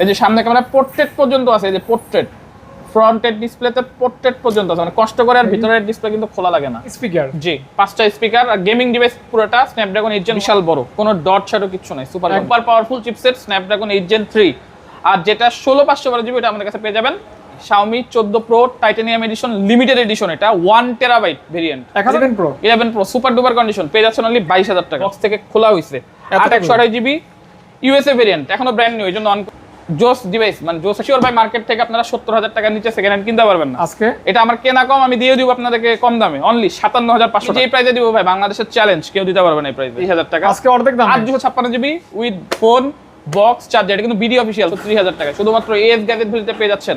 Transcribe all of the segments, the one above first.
এই যে সামনে ক্যামেরা পোর্ট্রেট পর্যন্ত আছে এই যে পোর্ট্রেট ফ্রন্টের ডিসপ্লেতে পোর্ট্রেট পর্যন্ত আছে মানে কষ্ট করে আর ভিতরের ডিসপ্লে কিন্তু খোলা লাগে না। স্পিকার জি পাঁচটা স্পিকার আর গেমিং ডিভাইস পুরোটা স্ন্যাপড্রাগন এইট জেন বিশাল বড়। কোনো ডট শ্যাডো কিছু নাই super super powerful chipset Snapdragon eight gen three আর যেটা ষোলো পাঁচশো বারো জিবি এটা আমাদের কাছে পেয়ে যাবেন। Xiaomi চোদ্দ pro titanium edition limited edition এটা one terabyte variant eleven pro eleven pro super duper condition পেয়ে যাচ্ছেন অনলি বাইশ হাজার টাকা। বক্স থেকে খোলা হয়েছে আট এতটুকু? একশো আড়াই জিবি ইউএসএ ভেরিয়েন্ট এখনও ব্র্যান্ড নিউ এই জন্য জোস ডিভাইস মানে জোস শিওর ভাই মার্কেট থেকে আপনারা সত্তর হাজার টাকার নিচে সেকেন্ড হ্যান্ড কিনতে পারবেন না। আজকে? এটা আমার কেনা কম আমি দিয়ে দিব আপনাদেরকে কম দামে। অনলি সাতান্ন হাজার পাঁচশো এই প্রাইসে দিব ভাই বাংলাদেশের চ্যালেঞ্জ কেউ দিতে পারবে না এই প্রাইস বিশ হাজার টাকা। আজকে অর্ধেক দাম আট দুশো ছাপ্পান্ন GB with phone box charger এটা কিন্তু বিডি অফিসিয়াল ত্রিশ হাজার টাকা। শুধুমাত্র এস গ্যাজেট ভিলিতে পেয়ে যাচ্ছেন।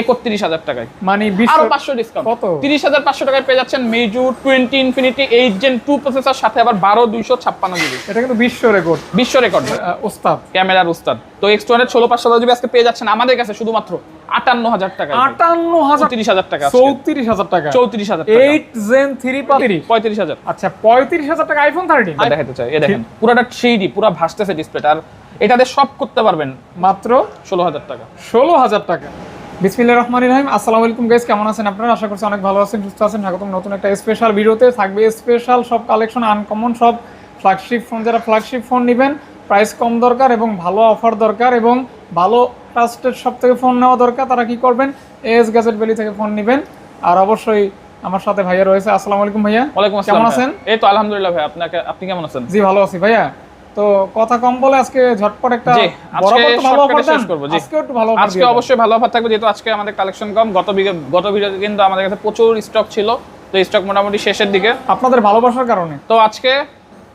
একত্রিশ হাজার টাকায়। মানে আরও পাঁচশো ডিসকাউন্ট কত? তিরিশ হাজার পাঁচশো টাকায় পেয়ে যাচ্ছেন Meizu twenty infinity eight gen two processor সাথে আবার বারো দুইশো ছাপ্পান্ন জিবি এটা কিন্তু বিশ্ব রেকর্ড বিশ্ব রেকর্ড ওস্তাদ। ক্যামেরার উস্তাদ তো এক্স টু ছলো পাঁচশো জিবি আজকে পেয়ে যাচ্ছেন আমাদের কাছে শুধুমাত্র আটান্ন হাজার টাকা আটান্ন হাজার তিরিশ হাজার টাকা চৌত্রিশ হাজার টাকা। চৌত্রিশ হাজার এইট জেন থ্রি পঁয়ত্রিশ হাজার। আচ্ছা পঁয়ত্রিশ হাজার টাকা আইফোন থার্টিন দেখাতে চাই এ দেখেন। পুরোটা থ্রি ডি পুরো ভাসতেছে ডিসপ্লেটা আর এটাতে সব করতে পারবেন মাত্র ষোলো হাজার টাকা। ষোলো হাজার টাকা। বিসমিল্লাহ রহমান রহিম। আসসালামু আলাইকুম গাইস কেমন আছেন আপনারা? আশা করছি অনেক ভালো আছেন সুস্থ আছেন। স্বাগতম নতুন একটা স্পেশাল ভিডিওতে থাকবে স্পেশাল সব কালেকশন আনকমন সব ফ্ল্যাগশিপ ফোন যারা ফ্ল্যাগশিপ ফোন নেবেন প্রাইস কম দরকার এবং ভালো অফার দরকার এবং ভালো ট্রাস্টেড সব থেকে ফোন নেওয়া দরকার তারা কি করবেন? এস গ্যাজেট ভ্যালি থেকে ফোন নেবেন। আর অবশ্যই আমার সাথে ভাইয়া রয়েছে। আসসালামু আলাইকুম ভাইয়া। ওয়ালাইকুম আসসালাম কেমন আছেন? এই তো আলহামদুলিল্লাহ ভাই আপনাকে আপনি কেমন আছেন? জি ভালো আছি ভাইয়া। তো কথা কম বলে আজকে ঝটপট একটা আজকে শেষ করব, জি। একটু ভালো আজকে অবশ্যই ভালো অফার থাকবে যেহেতু আজকে আমাদের কালেকশন কম। গত গত ভিডিওতে কিন্তু আমাদের কাছে প্রচুর স্টক ছিল তো স্টক মোটামুটি শেষের দিকে। আপনাদের ভালোবাসার কারণে। তো আজকে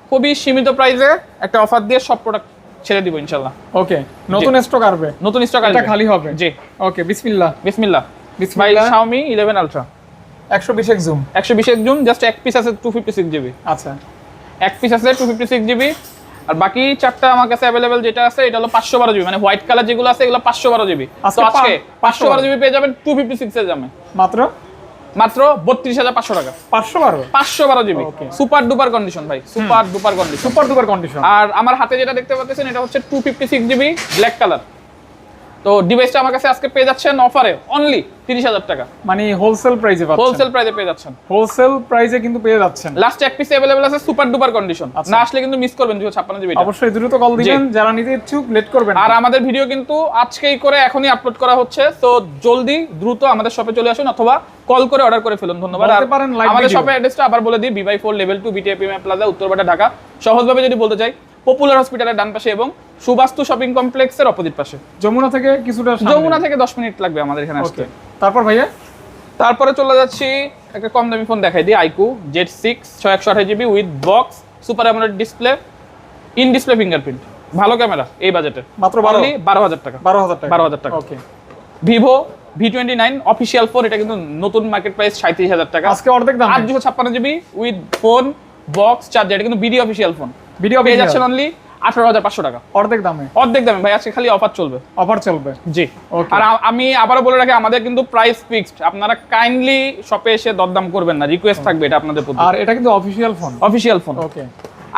খুবই সীমিত প্রাইসে একটা অফার দিয়ে সব প্রোডাক্ট ছেড়ে দিব ইনশাল্লাহ ওকে নতুন স্টক আসবে। নতুন স্টক এটা আসবে। খালি হবে। জি। ওকে বিসমিল্লাহ। বিসমিল্লাহ। বিসমিল্লাহ। Xiaomi 11 Ultra একশো বিশ এক জুম 120 জুন জাস্ট এক পিস আছে 256 জিবি আচ্ছা। এক পিস আছে 256 জিবি আর বাকি চারটা আমার কাছে অ্যাভেলেবেল যেটা আছে এটা হলো 512 জিবি মানে হোয়াইট কালার যেগুলো আছে এগুলো 512 জিবি আজকে পাঁচশো বারো জিবি পেয়ে যাবেন 256 এর দামে। মাত্র? মাত্র 32500 টাকা। পাঁচশো বারো? 512 জিবি সুপার ডুপার কন্ডিশন ভাই। Super duper condition super duper condition আর আমার হাতে যেটা দেখতে পাচ্ছেন এটা হচ্ছে 256 জিবি ব্ল্যাক কালার তো ডিভাইসটা আমার কাছে আজকে পেয়ে যাচ্ছেন অফারে অনলি 30000 টাকা। মানে হোলসেল প্রাইসে পাচ্ছেন। হোলসেল প্রাইসে পেয়ে যাচ্ছেন। হোলসেল প্রাইসে কিন্তু পেয়ে যাচ্ছেন। লাস্ট এক পিস অ্যাভেলেবল আছে সুপার ডুপার কন্ডিশন। না আসলে কিন্তু মিস করবেন 256 জিবি অবশ্যই দ্রুত কল দিবেন যারা নিতে ইচ্ছুক লেট করবেন আর আমাদের ভিডিও কিন্তু আজকেই করে এখনই আপলোড করা হচ্ছে তো জলদি দ্রুত আমাদের শপে চলে আসুন অথবা কল করে অর্ডার করে ফেলুন ধন্যবাদ। আর পারেন live আমাদের। শপের অ্যাড্রেসটা আবার বলে দিই বিবাই four level two BTA premier plaza উত্তরপাটা Dhaka. সহজভাবে যদি বলতে চাই পপুলার হসপিটালের ডান পাশে এবং সুবাস্তু শপিং কমপ্লেক্সের অপোজিট পাশে। যমুনা থেকে কিছুটা যমুনা থেকে দশ মিনিট লাগবে আমাদের এখানে আসতে। তারপর ভাইয়া? তারপরে চলে যাচ্ছি একটা কম দামি ফোন দেখাই দিই আইকু জেড সিক্স ছয় একশো আঠাশ GB with box super AMOLED display in display fingerprint ভালো ক্যামেরা এই বাজেটে মাত্র বারো। বারো হাজার টাকা। বারো হাজার টাকা। বারো হাজার টাকা। Okay. Vivo V twenty nine official phone এটা কিন্তু নতুন মার্কেট প্রাইস সাঁত্রিশ হাজার টাকা। আজকে অর্ধেক দাম। আট দুশো ছাপ্পান্ন GB with phone box charger এটা কিন্তু বিডি অফিসিয়াল ফোন ভিডিও পেয়ে যাচ্ছেন অনলি আঠারো হাজার পাঁচশো টাকা। অর্ধেক দামে? অর্ধেক দামে। ভাই আজকে খালি অফার চলবে। অফার চলবে? জি. আর আমি আবারও বলে রাখি আমাদের কিন্তু প্রাইস ফিক্সড আপনারা কাইন্ডলি শপে এসে দরদাম করবেন না। রিকোয়েস্ট থাকবে এটা আপনাদের প্রতি। আর এটা কিন্তু official phone official phone okay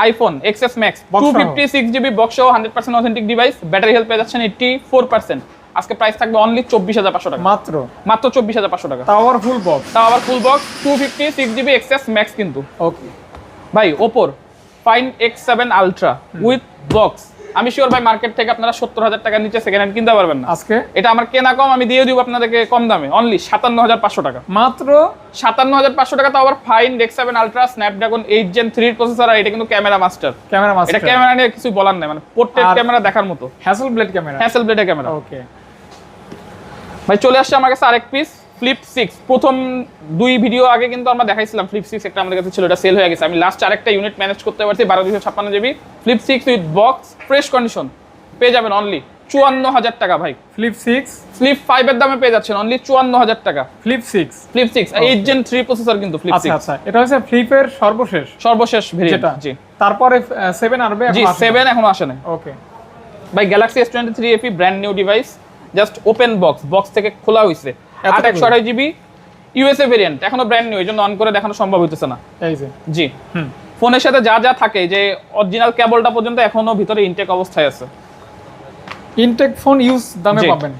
iPhone XS Max two. Fifty six GB box সহ hundred percent authentic device battery health পেয়ে যাচ্ছেন এইটটি ফোর পার্সেন্ট আজকে প্রাইস থাকবে অনলি চব্বিশ হাজার পাঁচশো টাকা। মাত্র? মাত্র চব্বিশ হাজার পাঁচশো টাকা। তাও আবার ফুল বক্স তাও আবার full box two fifty six GB XS Max কিন্তু। ওকে ভাই Oppo find X seven ultra with box আমি শিওর ভাই মার্কেট থেকে আপনারা সত্তর হাজার টাকার নিচে সেকেন্ড হ্যান্ড কিনতে পারবেন না। আজকে? এটা আমার কেনা কম আমি দিয়ে দিব আপনাদেরকে কম দামে। অনলি সাতান্ন হাজার পাঁচশো টাকা। মাত্র? সাতান্ন হাজার পাঁচশো টাকা তো আবার find X seven ultra Snapdragon eight gen থ্রির প্রসেসর আর এটা কিন্তু ক্যামেরা মাস্টার ক্যামেরা মাস্টার এটা ক্যামেরা নিয়ে কিছু বলার নাই মানে পোর্ট্রেট ক্যামেরা দেখার মতো। হ্যাসেল ব্লেড ক্যামেরা হ্যাসেল ব্লেডের ক্যামেরা ওকে ভাই চলে আসছে আমার কাছে আরেক পিস ফ্লিপ সিক্স প্রথম দুই ভিডিও আগে কিন্তু আমরা দেখাইছিলাম ফ্লিপ সিক্স একটা আমাদের কাছে ছিল এটা সেল হয়ে গেছে। আমি লাস্ট আরেকটা ইউনিট ম্যানেজ করতে পারছি বারো দুশো ছাপ্পান্ন GB flip six with box fresh condition পেয়ে যাবেন অনলি চুয়ান্ন হাজার টাকা ভাই। ফ্লিপ সিক্স ফ্লিপ ফাইভের দামে পেয়ে যাচ্ছেন অনলি চুয়ান্ন হাজার টাকা। Flip six flip six eight gen three processor কিন্তু ফ্লিপ আচ্ছা সিক্স আচ্ছা। এটা হচ্ছে ফ্লিপের সর্বশেষ? সর্বশেষ ভেরিয়েন্ট জি। তারপরে সেভেন আসবে জি সেভেন এখনও আসে নাই ওকে ভাই Galaxy S twenty three FE brand new device just open box box থেকে খোলা হয়েছে? আট একশো আড়াই জিবি ইউএসএ ভেরিয়েন্ট এখনও ব্র্যান্ড নিউ এই জন্য অন করে দেখানো সম্ভব হইতেছে না। এই যে। জি। হুম। ফোনের সাথে যা যা থাকে যে অরিজিনাল কেবলটা পর্যন্ত এখনও ভিতরে ইনটেক অবস্থায় আছে। ইনটেক ফোন ইউজ দামে পাবেন।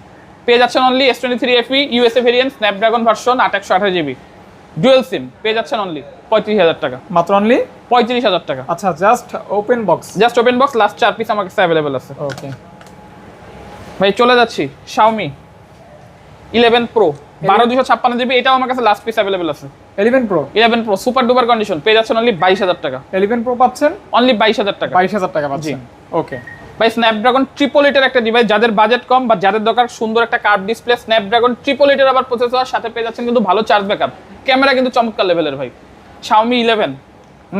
পেয়ে যাচ্ছেন only S twenty three FE USA variant Snapdragon version আট একশো আঠাশ জিবি। ডুয়েল সিম পেয়ে যাচ্ছেন অনলি পঁয়ত্রিশ হাজার টাকা। মাত্র অনলি পঁয়ত্রিশ হাজার টাকা। আচ্ছা just open box just open box last চার পিস আমার কাছে অ্যাভেলেবেল আছে। ওকে ভাই চলে যাচ্ছি শাওমি ইলেভেন প্রো বারো দুশো ছাপ্পান্ন জিবি এটাও আমার কাছে লাস্ট পিস অ্যাভেলেবেল আছে। Eleven pro eleven pro super duper condition পেয়ে যাচ্ছেন অনলি বাইশ হাজার টাকা। ইলেভেন প্রো পাচ্ছেন? অনলি বাইশ হাজার টাকা। বাইশ হাজার টাকা পাচ্ছেন। ওকে ভাই স্ন্যাপড্রাগন ট্রিপল এইটের একটা ডিভাইস যাদের বাজেট কম বা যাদের দরকার সুন্দর একটা কার্ভ ডিসপ্লে স্ন্যাপড্রাগন ট্রিপল এইটের আবার প্রসেসর সাথে পেয়ে যাচ্ছেন কিন্তু ভালো চার্জ ব্যাকআপ ক্যামেরা কিন্তু চমৎকার লেভেলের ভাই। শাওমি ইলেভেন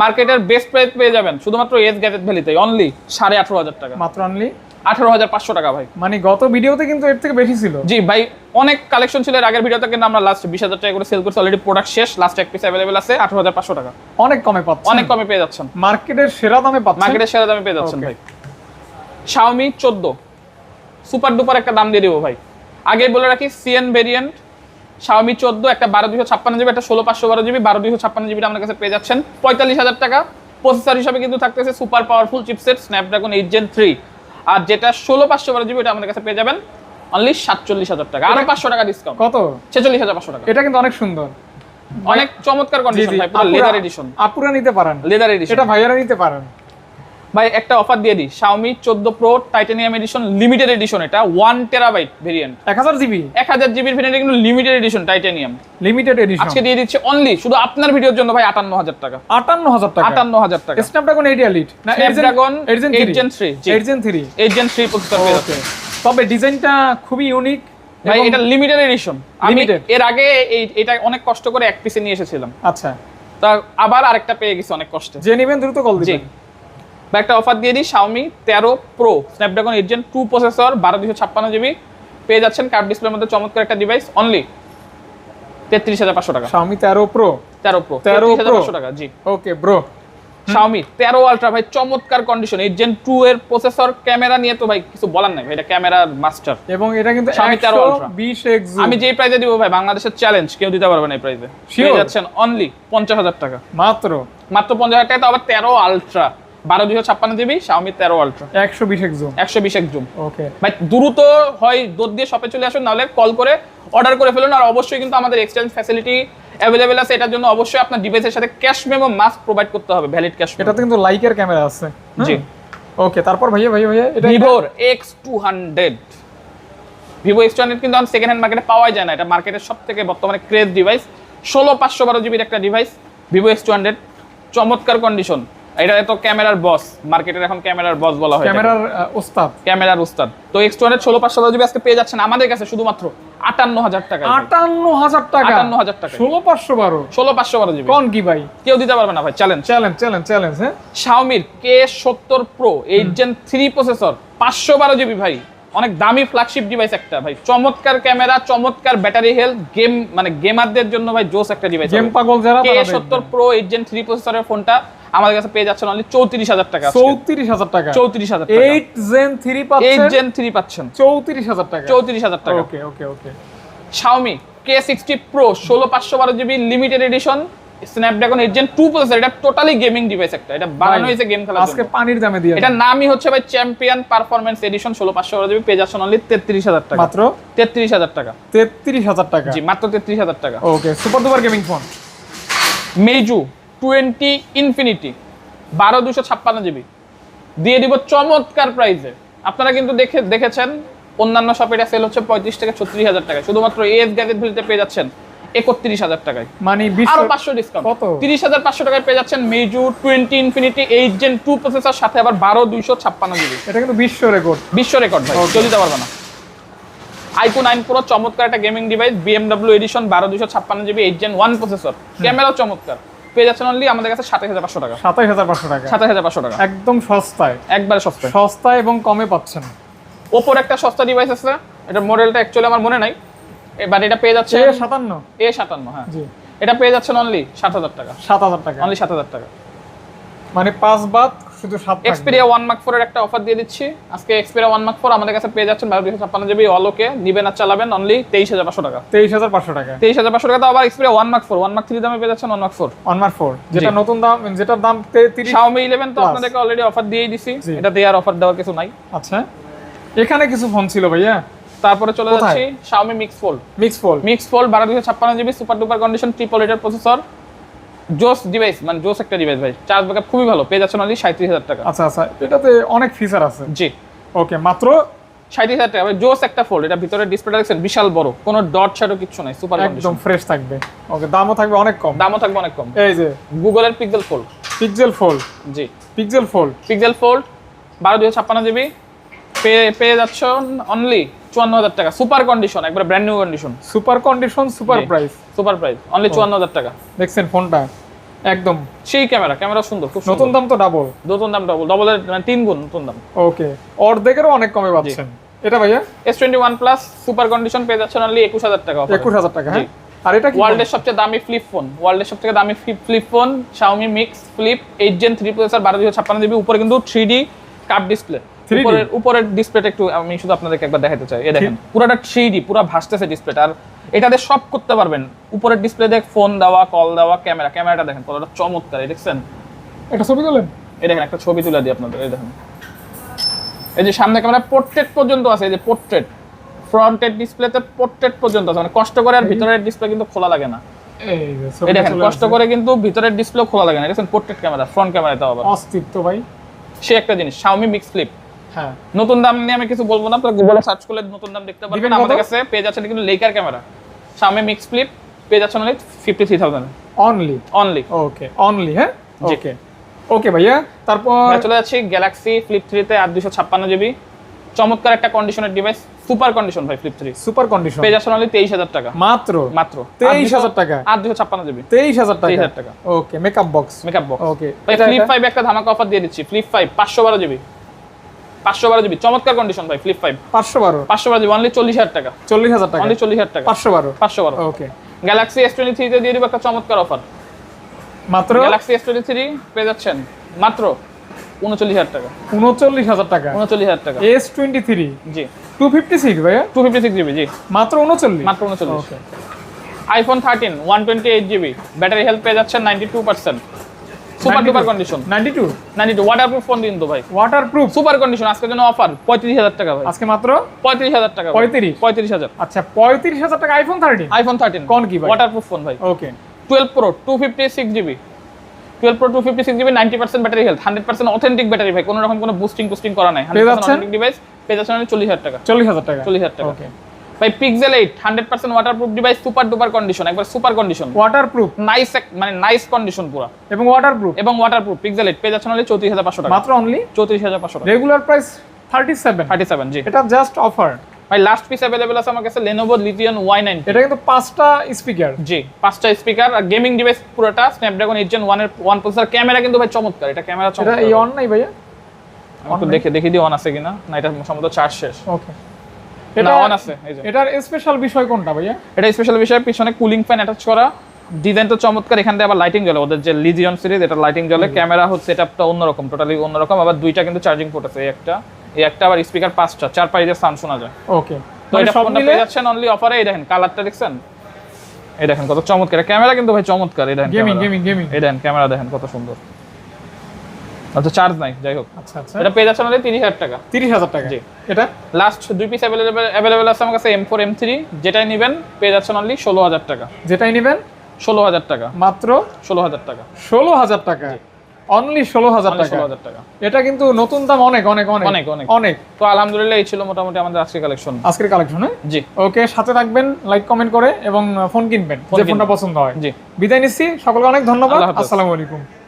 মার্কেটের বেস্ট প্রাইস পেয়ে যাবেন শুধুমাত্র এস গ্যাজেট ভ্যালিতে অনলি সাড়ে আঠারো হাজার টাকা। মাত্র অনলি আঠারো হাজার পাঁচশো টাকা ভাই। মানে গত ভিডিওতে কিন্তু এর থেকে বেশি ছিল। জি ভাই অনেক কালেকশন ছিল। এর আগের ভিডিওতে কিন্তু আমরা লাস্ট বিশ হাজার টাকা করে সেল করছি। অলরেডি প্রোডাক্ট শেষ লাস্ট এক পিস অ্যাভেলেবেল আছে আঠারো হাজার পাঁচশো টাকা। অনেক কমে পাচ্ছেন। অনেক কমে পেয়ে যাচ্ছেন। মার্কেটের সেরা দামে পাচ্ছেন। মার্কেটের সেরা দামে পেয়ে যাচ্ছেন ভাই। শাওমি চোদ্দ। সুপার ডুপার একটা দাম দিয়ে দিব ভাই। আগে বলে রাখি সিএন ভেরিয়েন্ট শাওমি চোদ্দ একটা বারো দুশো ছাপ্পান্ন জিবি একটা ষোলো পাঁচশো বারো জিবি বারো দুশো ছাপ্পান্ন জিবিটা আমার কাছে পেয়ে যাচ্ছেন। পঁয়তাল্লিশ হাজার টাকা। প্রসেসর হিসাবে কিন্তু থাকতেছে super powerful chipset Snapdragon eight gen three আর যেটা ষোলো পাঁচশো বারো জিবি এটা আমাদের কাছে পেয়ে যাবেন অনলি সাতচল্লিশ হাজার টাকা। আরও পাঁচশো টাকা ডিসকাউন্ট কত? ছেচল্লিশ হাজার পাঁচশো টাকা। এটা কিন্তু অনেক সুন্দর। অনেক চমৎকার কন্ডিশন ভাই পুরো লেদার এডিশন আপুরা নিতে পারেন। লেদার এডিশন এটা ভাইয়ারা নিতে পারেন। ভাই একটা অফার দিয়ে দিই। Xiaomi 14 Pro titanium edition limited edition এটা 1 টেরাবাইট ভেরিয়েন্ট এক হাজার জিবি? 1000 জিবির ভেরিয়েন্ট কিন্তু limited edition titanium limited edition আজকে দিয়ে দিচ্ছে অনলি শুধু আপনার ভিডিওর জন্য ভাই 58000 টাকা। আটান্ন হাজার টাকা। 58000 টাকা। স্ন্যাপড্রাগন এইট এলিট না Snapdragon এডজেন 8 Gen 3, জি। Eight gen three 8 Gen 3 processor পেয়ে তবে ডিজাইনটা খুবই ইউনিক ভাই এটা লিমিটেড এডিশন আমি এর আগে এই এটা অনেক কষ্ট করে এক পিসে নিয়ে এসেছিলাম। আচ্ছা। তা আবার আরেকটা পেয়ে গেছি অনেক কষ্টে। যে নেবেন দ্রুত কল দিবেন। বা একটা অফার দিয়ে দিই Xiaomi 13 Pro Snapdragon 8 Gen 2 processor 12256 GB পেয়ে যাচ্ছেন কার্ভ ডিসপ্লের মধ্যে চমৎকার একটা ডিভাইস অনলি 33500 টাকা। Xiaomi 13 Pro? 13 Pro 13 Pro? 33500 টাকা জি। ওকে ব্রো Xiaomi 13 Ultra ভাই চমৎকার কন্ডিশন 8 Gen 2 এর প্রসেসর ক্যামেরা নিয়ে তো ভাই কিছু বলার নাই ভাই এটা ক্যামেরা মাস্টার এবং এটা কিন্তু Xiaomi 13 Ultra। 120 এক্স আমি যেই প্রাইসে দিব ভাই বাংলাদেশের চ্যালেঞ্জ কেউ দিতে পারবে না এই Sure? পেয়ে যাচ্ছেন অনলি 50000 টাকা। মাত্র? মাত্র 50000 টাকা তো আবার 13 Ultra 12256 GB Xiaomi 13 Ultra 120 X 120 এক জুম ওকে ভাই দ্রুত হয় দৌড় দিয়ে শপে চলে আসুন নাহলে কল করে অর্ডার করে ফেলুন আর অবশ্যই কিন্তু আমাদের এক্সচেঞ্জ ফ্যাসিলিটি অ্যাভেলেবেল আছে এটার জন্য অবশ্যই আপনার ডিভাইসের সাথে ক্যাশ মেমো মাস্ক প্রোভাইড করতে হবে ভ্যালিড ক্যাশ এটাতে কিন্তু লাইকের ক্যামেরা আছে। জি। ওকে তারপর ভাইয়া ভাইয়া ভাইয়া এটা ভিভোর X two hundred Vivo X two hundred কিন্তু সেকেন্ড হ্যান্ড মার্কেটে পাওয়াই যায় না এটা মার্কেটের সব থেকে বর্তমানে ক্রেজ ডিভাইস ষোলো পাঁচশো বারো জিবির একটা device Vivo X two hundred চমৎকার কন্ডিশন এটা তো ক্যামেরার বস মার্কেটের এখন ক্যামেরার বস বলা হয়। ক্যামেরার উস্তাদ ক্যামেরার উস্তাদ তো এক্স টু হান্ড্রেড ষোলো পাঁচশো জিবি আজকে পেয়ে যাচ্ছেন আমাদের কাছে শুধুমাত্র আটান্ন হাজার টাকা আটান্ন হাজার টাকা। 58,000 টাকা। ষোলো পাঁচশো বারো। ষোলো পাঁচশো বারো জিবি কোন কি ভাই? কেউ দিতে পারবে না ভাই চ্যালেঞ্জ চ্যালেঞ্জ চ্যালেঞ্জ চ্যালেঞ্জ হ্যাঁ? শাওমির কে সত্তর pro eight gen three processor পাঁচশো বারো জিবি ভাই। অনেক দামি ফ্ল্যাগশিপ ডিভাইস একটা ভাই। চমৎকার ক্যামেরা চমৎকার ব্যাটারি হেলথ গেম মানে গেমারদের জন্য ভাই জোস একটা ডিভাইস গেম পাগল যারা কে তারা সত্তর প্রো এইট জেন থ্রি প্রসেসরের ফোনটা আমাদের কাছে পেয়ে যাচ্ছেন অনলি চৌত্রিশ হাজার টাকা চৌত্রিশ হাজার টাকা। চৌত্রিশ হাজার টাকা। এইট জেন থ্রি এইট পাচ্ছেন জেন থ্রি পাচ্ছেন। চৌত্রিশ হাজার টাকা। চৌত্রিশ হাজার টাকা। ওকে ওকে ওকে প্রো ষোলো পাঁচশো বারো GB limited edition Snapdragon eight gen two processor এটা টোটালি গেমিং ডিভাইস একটা। এটা বানানো হয়েছে গেম খেলার আজকে পানির দামে দিয়ে এটার নামই হচ্ছে ভাই চ্যাম্পিয়ন পারফরমেন্স এডিশন ষোলো পাঁচশো বারো জিবি পেয়ে যাচ্ছেন অনলি তেত্রিশ হাজার টাকা। মাত্র? তেত্রিশ হাজার টাকা। তেত্রিশ হাজার টাকা। জি মাত্র তেত্রিশ হাজার টাকা। Okay super duper gaming phone Meizu twenty infinity বারো দুশো ছাপ্পান্ন জিবি দিয়ে দিব চমৎকার প্রাইসে আপনারা কিন্তু দেখে দেখেছেন অন্যান্য শপে এটা সেল হচ্ছে পঁয়ত্রিশ থেকে ছত্রিশ হাজার টাকা শুধুমাত্র এস গ্যাজেট ভিলিতে পেয়ে যাচ্ছেন। একত্রিশ হাজার টাকায়। মানে আরও পাঁচশো ডিসকাউন্ট? তিরিশ হাজার পাঁচশো টাকায় পেয়ে যাচ্ছেন Meizu twenty infinity eight gen two processor সাথে আবার বারো দুইশো ছাপ্পান্ন জিবি এটা কিন্তু বিশ্ব রেকর্ড বিশ্ব রেকর্ড ভাই কেউ দিতে পারবে না। আইকো নাইন প্রো চমৎকার একটা গেমিং ডিভাইস বিএমডব্লিউ এডিশন বারো দুশো ছাপ্পান্ন GB eight gen one processor ক্যামেরাও চমৎকার। পেয়ে যাচ্ছেন অনলি আমাদের কাছে সাতাশ হাজার পাঁচশো টাকা। সাতাশ হাজার পাঁচশো টাকা। সাতাশ হাজার পাঁচশো টাকা। একদম সস্তায়। একবারে সস্তায়। সস্তা এবং কমে পাচ্ছেন। ওপোর একটা সস্তা ডিভাইস আছে। এটা মডেলটা অ্যাকচুয়ালি আমার মনে নাই। এবার এটা পেয়ে যাচ্ছে সে সাতান্ন। এ সাতান্ন হ্যাঁ। জি। এটা পেয়ে যাচ্ছেন অনলি সাত হাজার টাকা। সাত হাজার টাকা। অনলি সাত হাজার টাকা। মানে পাঁচ বাদ শুধু সাত এক্সপেরিয়া ওয়ান মার্ক ফোর একটা অফার দিয়ে দিচ্ছি। আজকে এক্সপেরিয়া ওয়ান মার্ক ফোর আমাদের কাছে পেয়ে যাচ্ছেন বারো দুশো ছাপ্পান্ন জিবি অলোকে নিবেন আর চালাবেন অনলি তেইশ হাজার পাঁচশো টাকা। তেইশ হাজার পাঁচশো টাকা। তেইশ হাজার পাঁচশো টাকা তো আবার Xperia one mark four one mark three দামে পেয়ে যাচ্ছেন one mark four one mark four যেটা নতুন দাম যেটার দাম তিরিশ শাওমি ইলেভেন তো আপনাদেরকে অলরেডি অফার দিয়েই দিছি। এটা দেওয়ার অফার দেওয়ার কিছু নাই। আচ্ছা। এখানে কিছু ফোন ছিল ভাইয়া? তারপরে চলে? যাচ্ছি Xiaomi Mix Fold mix fold বারো দুশো ছাপ্পান্ন GB super duper condition triple এটার প্রসেসর জোস ডিভাইস মানে জোস একটা ডিভাইস ভাই। চার্জ ব্যাকআপ খুবই ভালো পেয়ে যাচ্ছে অনলি সাঁত্রিশ হাজার টাকা। আচ্ছা আচ্ছা এটাতে অনেক ফিচার আছে। জি। ওকে মাত্র? সাঁত্রিশ হাজার টাকা জোস একটা ফোল্ড এটা ভিতরে ডিসপ্লেটা দেখছেন বিশাল বড়। কোনো ডট শ্যাডো কিচ্ছু নাই সুপার একদম ফ্রেশ থাকবে। ওকে দামও থাকবে অনেক কম। দামও থাকবে অনেক কম। এই যে। গুগলের পিক্সেল ফোল্ড পিক্সেল ফোল্ড জি। পিক্সেল ফোল্ড পিক্সেল ফোল্ড বারো দুশো ছাপ্পান্ন জিবি পেয়ে পেয়ে যাচ্ছ অনলি চুয়ান্ন হাজার টাকা। সুপার কন্ডিশন একবার brand new condition super condition super. Price super price only চুয়ান্ন হাজার টাকা। দেখছেন ফোনটা? একদম। সেই ক্যামেরা ক্যামেরা সুন্দর খুব নতুন দাম তো ডাবল নতুন দাম ডবল ডবলের মানে তিন গুণ নতুন দাম। ওকে অর্ধেকেরও অনেক কমে পাচ্ছেন। এটা ভাইয়া? S twenty one plus super condition পেয়ে যাচ্ছেন অনলি একুশ হাজার টাকা একুশ হাজার টাকা হ্যাঁ? আর এটা ওয়ার্ল্ডের সবচেয়ে দামি ফ্লিপ ফোন ওয়ার্ল্ডের সবচেয়ে দামি flip phone Xiaomi mix flip eight gen three processor বারো দুশো ছাপ্পান্ন জিবি উপরে কিন্তু three D cup display 3D? উপরের উপরের ডিসপ্লেটা একটু আমি শুধু আপনাদেরকে একবার দেখাতে চাই। এ দেখেন পুরোটা থ্রি ডি পুরো ভাসতেছে ডিসপ্লেটা আর এটাতে সব করতে পারবেন। উপরের ডিসপ্লে দেখ ফোন দেওয়া কল দেওয়া ক্যামেরা ক্যামেরাটা দেখেন কতটা চমৎকার এই দেখছেন? এটা ছবি তোলেন? এই দেখেন একটা ছবি তুলে দিই আপনাদের এই দেখেন। এই যে সামনে ক্যামেরা পোর্ট্রেট পর্যন্ত আছে এই যে পোর্ট্রেট ফ্রন্টের ডিসপ্লেতে পোর্ট্রেট পর্যন্ত আছে মানে কষ্ট করে আর ভিতরের ডিসপ্লে কিন্তু খোলা লাগে না। এই এই দেখেন কষ্ট করে কিন্তু ভিতরের ডিসপ্লে খোলা লাগে না দেখেন পোর্ট্রেট ক্যামেরা ফ্রন্ট ক্যামেরা তাও আবার। অস্তিত্ব ভাই। সে একটা জিনিস Xiaomi Mix Flip হ্যাঁ। নতুন দাম নিয়ে আমি কিছু বলব না আপনারা গুগলে সার্চ করলে নতুন দাম দেখতে পারবেন? আমাদের কাছে পেয়ে যাচ্ছে কিন্তু লেকার ক্যামেরা Xiaomi Mix Flip পেয়ে যাচ্ছে only fifty three thousand only only okay only হ্যাঁ ওকে ওকে ভাইয়া তারপর চলে যাচ্ছি গ্যালাক্সি ফ্লিপ থ্রিতে আট দুশো ছাপ্পান্ন জিবি চমৎকার একটা কন্ডিশনের ডিভাইস সুপার কন্ডিশন ভাই ফ্লিপ থ্রি সুপার কন্ডিশন যাচ্ছে অনলি তেইশ হাজার টাকা। মাত্র? মাত্র। তেইশ হাজার টাকা? আট দুশো ছাপ্পান্ন জিবি তেইশ হাজার টাকা? 23,000 টাকা। Okay makeup box makeup box okay flip five একটা ধামাকা অফার দিয়ে দিচ্ছি। ফ্লিপ ফাইভ পাঁচশো বারো জিবি পাঁচশো বারো জিবি। চমৎকার কন্ডিশন ভাই ফ্লিপ ফাইভ পাঁচশো বারো? পাঁচশো বারো জিবি অনলি চল্লিশ হাজার টাকা। চল্লিশ হাজার টাকা? অনলি চল্লিশ হাজার টাকা। পাঁচশো বারো? পাঁচশো বারো। ওকে গ্যালাক্সি এস টোয়েন্টি থ্রিতে দিয়ে দিব একটা চমৎকার অফার মাত্র? গ্যালাক্সি এস টোয়েন্টি থ্রি পেয়ে যাচ্ছেন। মাত্র উনচল্লিশ হাজার টাকা। উনচল্লিশ হাজার টাকা। উনচল্লিশ হাজার টাকা। এস টোয়েন্টি থ্রি জি। টু ফিফটি সিক্স ভাইয়া? টু ফিফটি সিক্স জিবি জি। মাত্র উনচল্লিশ? মাত্র উনচল্লিশ। Okay iPhone thirteen one twenty eight GB. Battery health পেয়ে যাচ্ছেন ninety two percent super duper condition ninety two ninety two waterproof phone দিন তো ভাই। ওয়াটার প্রুফ সুপার কন্ডিশন আজকের জন্য অফার পঁয়ত্রিশ হাজার টাকা ভাই। আজকে মাত্র? পঁয়ত্রিশ হাজার টাকা 35? পঁয়ত্রিশ? হাজার। আচ্ছা পঁয়ত্রিশ হাজার টাকা আইফোন থার্টিন আইফোন থার্টিন কোন কি ভাই? ওয়াটার প্রুফ ফোন ভাই okay twelve pro two fifty six GB twelve pro two fifty six GB ninety percent battery health hundred percent authentic battery ভাই। কোনো রকম কোনো বুস্টিং টুস্টিং করা নাই। হান্ড্রেড যাচ্ছেন? অথেন্টিক ডিভাইস যাচ্ছেন চল্লিশ হাজার টাকা। চল্লিশ হাজার টাকা। চল্লিশ হাজার টাকা। ওকে ভাই pixel eight hundred percent waterproof device super duper condition একবার super condition waterproof nice মানে নাইস কন্ডিশন পুরো। এবং ওয়াটার প্রুফ এবং ওয়াটার প্রুফ পিক্সেল এইট পেয়ে যাচ্ছেন হলে চৌত্রিশ হাজার পাঁচশো টাকা। মাত্র অনলি চৌত্রিশ হাজার পাঁচশো টাকা। Regular price thirty seven thirty seven জি। এটা জাস্ট অফার ভাই লাস্ট পিস অ্যাভেলেবল আছে আমার কাছে লিথিয়ন ওয়াই নাইন এটা কিন্তু পাঁচটা স্পিকার জি পাঁচটা স্পিকার আর গেমিং ডিভাইস পুরোটা স্ন্যাপড্রাগন এইট জেন ওয়ানের ওয়ান প্রসেসর ক্যামেরা কিন্তু ভাই চমৎকার এটা ক্যামেরা এটা এই অন নাই ভাইয়া? আমি একটু দেখে দেখি দিই অন আছে কিনা? না এটা সম্ভবত চার্জ শেষ। ওকে এটা অন আছে এটার স্পেশাল বিষয় কোনটা ভাইয়া? এটা স্পেশাল বিষয় পিছনে কুলিং ফ্যান অ্যাটাচ করা। ডিজাইন তো চমৎকার এখান থেকে আবার লাইটিং জ্বলে। ওদের যে লিজিয়ন সিরিজ এটা লাইটিং জ্বলে। ক্যামেরা হচ্ছে সেটআপটা অন্যরকম টোটালি অন্যরকম। আবার দুইটা কিন্তু চার্জিং পোর্ট আছে একটা। এই একটা আবার স্পিকার পাঁচটা চার সাউন্ড শোনা যায়। ওকে তো এটা সব মিলে যাচ্ছেন অনলি অফারে এই দেখেন কালারটা দেখছেন? এই দেখেন কত চমৎকার। ক্যামেরা কিন্তু ভাই চমৎকার এই দেখেন গেমিং গেমিং গেমিং এই দেখেন ক্যামেরা দেখেন কত সুন্দর। আচ্ছা চার্জ নাই যাই হোক। আচ্ছা আচ্ছা। এটা পেয়ে অনলি তিরিশ হাজার টাকা। তিরিশ হাজার টাকা। জি। এটা? লাস্ট দুই পিস অ্যাভেলেবেল অ্যাভেলেবেল আছে আমার কাছে এম ফোর এম থ্রি যেটাই নেবেন পেয়ে যাচ্ছেন অনলি ষোলো হাজার টাকা। যেটাই নেবেন? ষোলো হাজার টাকা। মাত্র? ষোলো হাজার টাকা। ষোলো হাজার টাকা। অনলি ষোলো হাজার টাকা। ষোলো হাজার টাকা। এটা কিন্তু নতুন দাম অনেক অনেক অনেক। অনেক, অনেক। অনেক। তো আলহামদুলিল্লাহ এই ছিল মোটামুটি আমাদের আজকের কালেকশন আজকের কালেকশন হ্যাঁ? জি। ওকে সাথে থাকবেন লাইক কমেন্ট করে এবং ফোন কিনবেন যে ফোনটা পছন্দ হয়। জি। বিদায় নিচ্ছি। সকলকে অনেক ধন্যবাদ। আসসালামু আলাইকুম।